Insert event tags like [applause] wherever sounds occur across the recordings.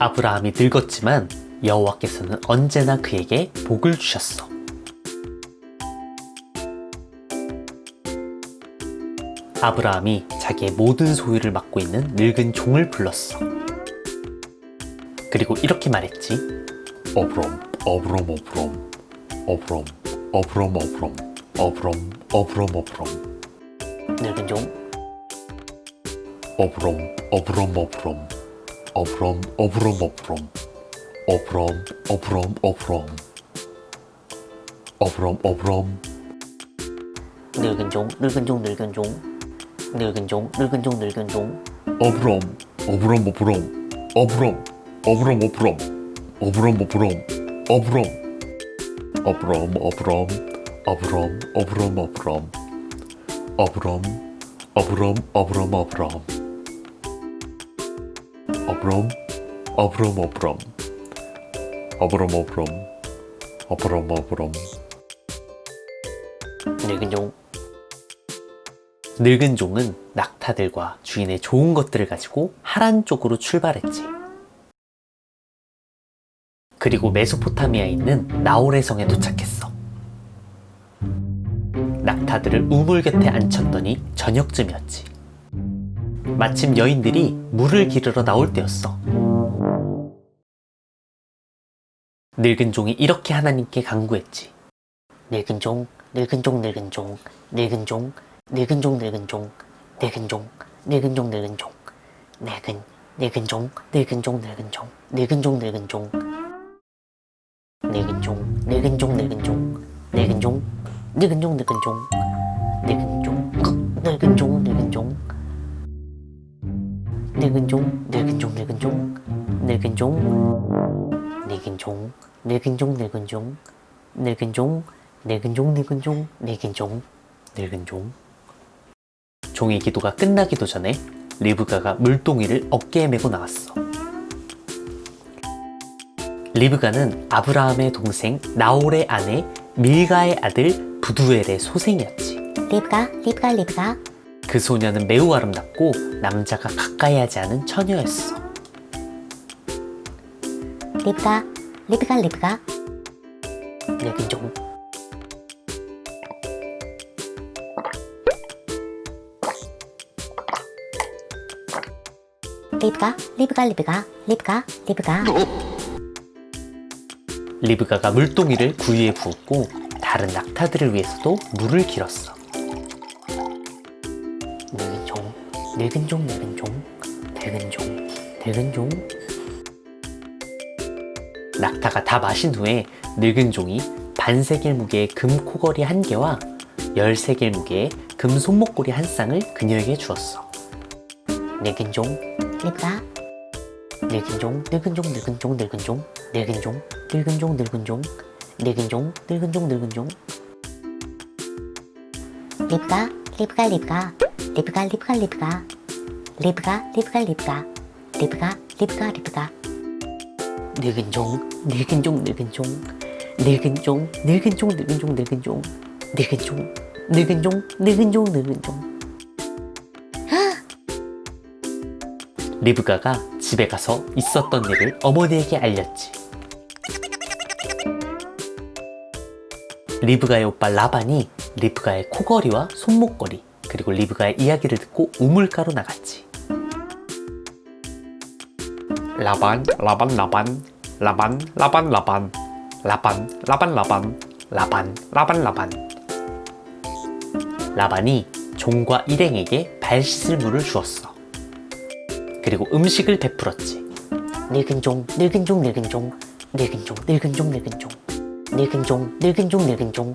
아브라함이 늙었지만 여호와께서는 언제나 그에게 복을 주셨어. 아브라함이 자기의 모든 소유를 맡고 있는 늙은 종을 불렀어. 그리고 이렇게 말했지. 어브럼 어브럼 어브럼 어브럼 어브럼 어브럼 어브럼 어브럼 어브럼 늙은 종, 어브럼 어브럼 어브럼 어브럼 어브럼 어브럼. 어브럼 어브럼 어브럼. 어브럼 어브럼. 늙은 종, 늙은 종, 늙은 종, 늙은 종, 늙은 종, 늙은 종, 어브럼 어브럼 어브럼. 어브럼 어브럼 어브럼. 어브럼 어브럼. 어브럼. 어브럼 어브럼. 어브럼 어브럼 어브럼. 어브럼 어브럼 어브럼 어브럼 어브럼 어브럼 어브럼 어브럼 어브럼 어브럼 어브럼 늙은 종. 늙은 종은 낙타들과 주인의 좋은 것들을 가지고 하란 쪽으로 출발했지. 그리고 메소포타미아에 있는 나홀의 성에 도착했어. 낙타들을 우물 곁에 앉혔더니 저녁쯤이었지. 마침 여인들이 물을 기르러 나올 때였어. 늙은 종이 이렇게 하나님께 간구했지. 늙은 종, 늙은 종, 늙은 종, 늙은 종, 늙은 종, 늙은 종, 늙은 종, 늙은 종, 늙은 종, 늙은, 늙은 종, 늙은 종, 늙은 종, 늙은 종, 늙은 종, 늙은 종, 늙은 종, 늙은 종, 늙은 종, 늙은 종, 늙은 종, 늙은 종, 늙은 종, 늙은 종, 늙은 종, 늙은 종, 늙은 종, 늙은 종, 늙은 종, 늙은 종, 늙은 종, 늙은 종, 늙은 종, 늙은 종, 늙은 종, 늙은 종. 종의 기도가 끝나기도 전에 리브가가 물동이를 어깨에 메고 나왔어. 리브가는 아브라함의 동생 나홀의 아내 밀가의 아들 부두엘의 소생이었지. 리브가 리브가 리브가 그 소녀는 매우 아름답고 남자가 가까이 하지 않은 처녀였어. 리브가 리브가 리브가 늙은 종, 리브가 리브가 리브가 리브가 리브가 리브가가 물동이를 구유에 부었고 다른 낙타들을 위해서도 물을 길었어. 종, 늙은 종, 늙은 종, 늙은 종, 늙은 종. 낙타가 다 마신 후에 늙은 종이 반세겔 무게의 금 코걸이 한 개와 열세겔 무게의 금 손목걸이 한 쌍을 그녀에게 주었어. 늙은 종, 리브가 늙은 종, 늙은 종, 늙은 종, 늙은 종, 늙은 종, 늙은 종, 늙은 종, 늙은 종, 늙은 종, 늙은 종, 리브가 리브가 리브가 리브가 리브가 리브가. 리브가 리브가 리브가. 리브가 리브가 리브가. 늙은 종, 늙은 종, 늙은 종, 늙은 종, 늙은 종, 늙은 종, 늙은 종, 늙은 종, 늙은 종, 늙은 종, 늙은 종. [gasps] 리브가가 집에 가서 있었던 일을 어머니에게 알렸지. 리브가의 오빠 라반이 리브가의 코걸이와 손목걸이 그리고 리브가의 이야기를 듣고 우물가로 나갔지. 라반, 라반, 라반, 라반, 라반, 라반, 라반, 라반, 라반, 라반, 라반, 라반. 라반이 종과 일행에게 발 씻을 물을 주었어. 그리고 음식을 베풀었지. 늙은 종, 늙은 종, 늙은 종, 늙은 종, 늙은 종, 늙은 종, 늙은 종, 늙은 종, 늙은 종,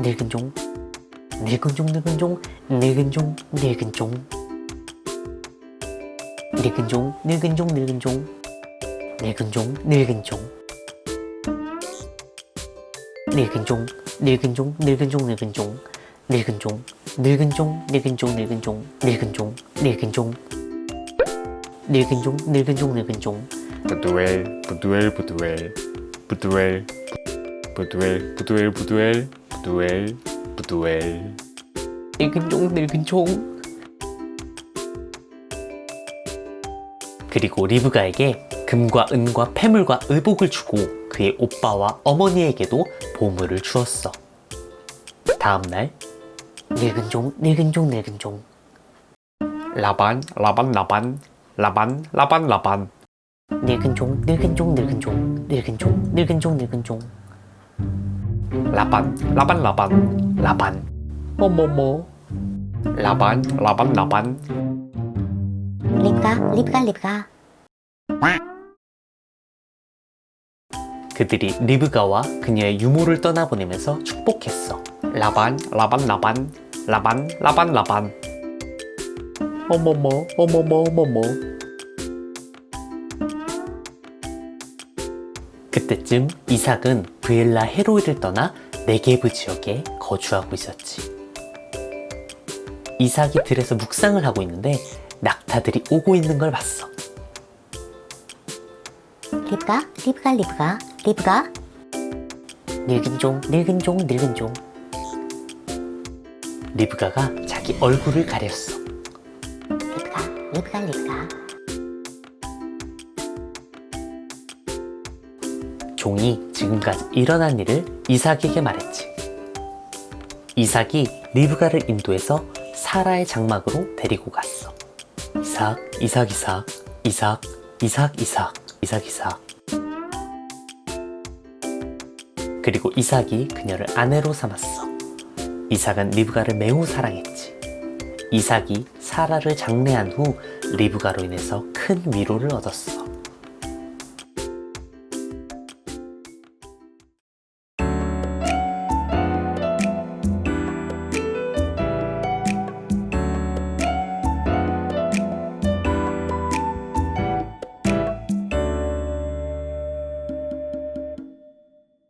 늙은 종, 늙은 종, 늙은 종, 늙은 종, 늙은 종. 늙은 종, 늙은 종, 늙은 종, 늙은 종 늙은 종. 늙은 종 늙은 종 늙은 종 늙은 종. 늙은 종 늙은 종 늙은 종 늙은 종. 늙은 종 늙은 종. 늙은 종 늙은 종 늙은 종. 부두엘 부두엘 부두엘. 부두엘 부두엘 부두엘 부두엘 부두엘 부두엘. 늙은 종 늙은 종. 그리고 리브가에게 금과 은과 폐물과 의복을 주고 그의 오빠와 어머니에게도 보물을 주었어. 다음날 늙은 종 늙은 종 늙은 종. 라반 라반 라반 라반 라반 라반. 늙은 종 늙은 종 늙은 종 늙은 종 늙은 종 늙은 종 라반 라반 라반 라반 뭐뭐뭐 라반 라반 라반 리브가 리브가 리브가 그들이 리브가와 그녀의 유모를 떠나보내면서 축복했어. 라반 라반 라반 라반 라반 라반 어머머 어머머 어머머 그때쯤 이삭은 브엘라 헤로이를 떠나 네게브 지역에 거주하고 있었지. 이삭이 들에서 묵상을 하고 있는데 낙타들이 오고 있는 걸 봤어. 리브가 리브가 리브가 리브가. 늙은 종 늙은 종 늙은 종. 리브가가 자기 얼굴을 가렸어. 리브가 리브가 리브가 종이 지금까지 일어난 일을 이삭에게 말했지. 이삭이 리브가를 인도해서 사라의 장막으로 데리고 갔어. 이삭, 이삭, 이삭, 이삭, 이삭, 이삭, 이삭, 이삭. 그리고 이삭이 그녀를 아내로 삼았어. 이삭은 리브가를 매우 사랑했지. 이삭이 사라를 장례한 후 리브가로 인해서 큰 위로를 얻었어.